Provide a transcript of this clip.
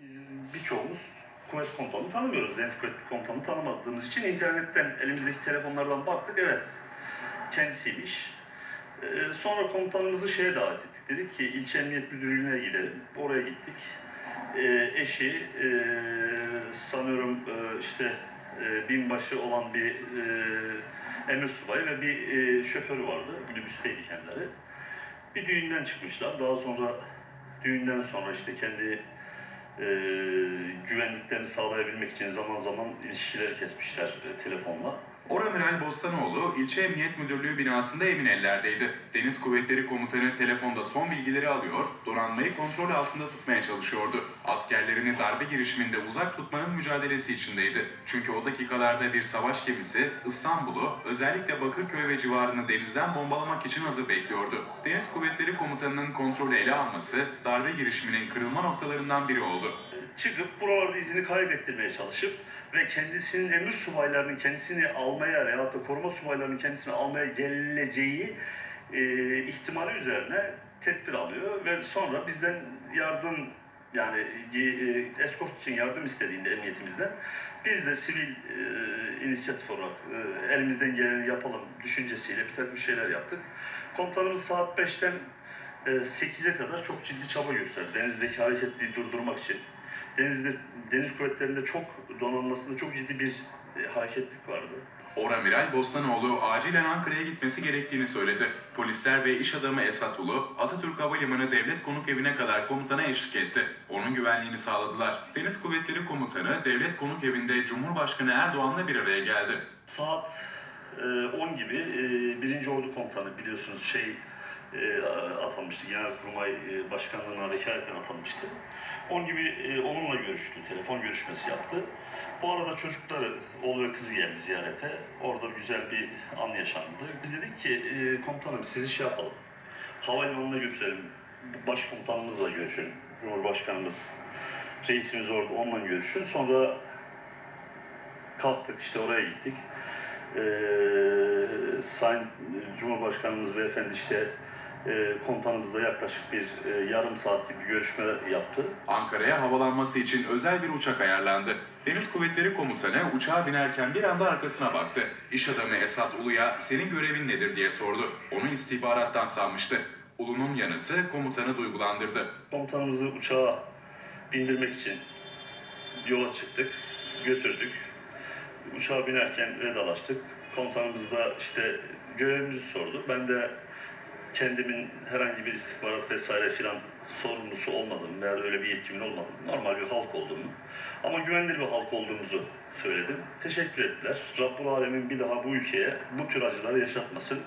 Biz birçoğumuz kuvvet komutanını tanımıyoruz. Deniz Kuvvet Komutanını tanımadığımız için internetten elimizdeki telefonlardan baktık. Evet kendisiymiş. Ee, sonra komutanımızı şeye davet ettik. Dedik ki ilçe emniyet müdürlüğüne gidelim. Oraya gittik. Ee, eşi e, sanıyorum e, işte e, binbaşı olan bir e, emir subayı ve bir e, şoförü vardı. Minibüsteydi kendileri. Bir düğünden çıkmışlar. Daha sonra düğünden sonra işte kendi e, güvenliklerini sağlayabilmek için zaman zaman ilişkileri kesmişler e, telefonla. Oramiral Bostanoğlu ilçe emniyet müdürlüğü binasında emin ellerdeydi. Deniz Kuvvetleri Komutanı telefonda son bilgileri alıyor, donanmayı kontrol altında tutmaya çalışıyordu. Askerlerini darbe girişiminde uzak tutmanın mücadelesi içindeydi. Çünkü o dakikalarda bir savaş gemisi İstanbul'u, özellikle Bakırköy ve civarını denizden bombalamak için hazır bekliyordu. Deniz Kuvvetleri Komutanı'nın kontrolü ele alması, darbe girişiminin kırılma noktalarından biri oldu. Çıkıp buralarda izini kaybettirmeye çalışıp ve kendisinin emir subaylarının kendisini almaya veyahut da koruma subaylarının kendisini almaya geleceği e, ihtimali üzerine tedbir alıyor ve sonra bizden yardım yani e, eskort için yardım istediğinde emniyetimizden biz de sivil e, inisiyatif olarak e, elimizden geleni yapalım düşüncesiyle bir takım şeyler yaptık. Komutanımız saat 5'ten e, 8'e kadar çok ciddi çaba gösterdi denizdeki hareketliği durdurmak için. Denizde, deniz kuvvetlerinde çok donanmasında çok ciddi bir e, hareketlik vardı. Oramiral Bostanoğlu acilen Ankara'ya gitmesi gerektiğini söyledi. Polisler ve iş adamı Esat Ulu, Atatürk Havalimanı Devlet Konuk Evi'ne kadar komutana eşlik etti. Onun güvenliğini sağladılar. Deniz Kuvvetleri Komutanı Devlet Konuk Evi'nde Cumhurbaşkanı Erdoğan'la bir araya geldi. Saat e, 10 gibi e, 1. Ordu Komutanı biliyorsunuz şey e, atanmıştı. Genelkurmay e, Başkanlığı'na vekaleten atanmıştı. 10 gibi e, onunla görüştü. Telefon görüşmesi yaptı. Bu arada çocukları, oğlu ve kızı geldi ziyarete. Orada güzel bir an yaşandı. Biz dedik ki e, komutanım sizi şey yapalım. Havalimanına götürelim. Başkomutanımızla görüşün. Cumhurbaşkanımız, reisimiz orada onunla görüşün. Sonra kalktık işte oraya gittik. Ee, Sayın Cumhurbaşkanımız beyefendi işte e, komutanımızla yaklaşık bir e, yarım saat gibi görüşme yaptı. Ankara'ya havalanması için özel bir uçak ayarlandı. Deniz Kuvvetleri Komutanı uçağa binerken bir anda arkasına baktı. İş adamı Esat Ulu'ya senin görevin nedir diye sordu. Onu istihbarattan sanmıştı. Ulu'nun yanıtı komutanı duygulandırdı. Komutanımızı uçağa bindirmek için yola çıktık, götürdük. Uçağa binerken vedalaştık. Komutanımız da işte görevimizi sordu. Ben de kendimin herhangi bir istihbarat vesaire filan sorumlusu olmadığımı veya öyle bir yetkimin olmadığını, normal bir halk olduğumu ama güvenilir bir halk olduğumuzu söyledim. Teşekkür ettiler. Rabbul Alemin bir daha bu ülkeye bu tür acıları yaşatmasın.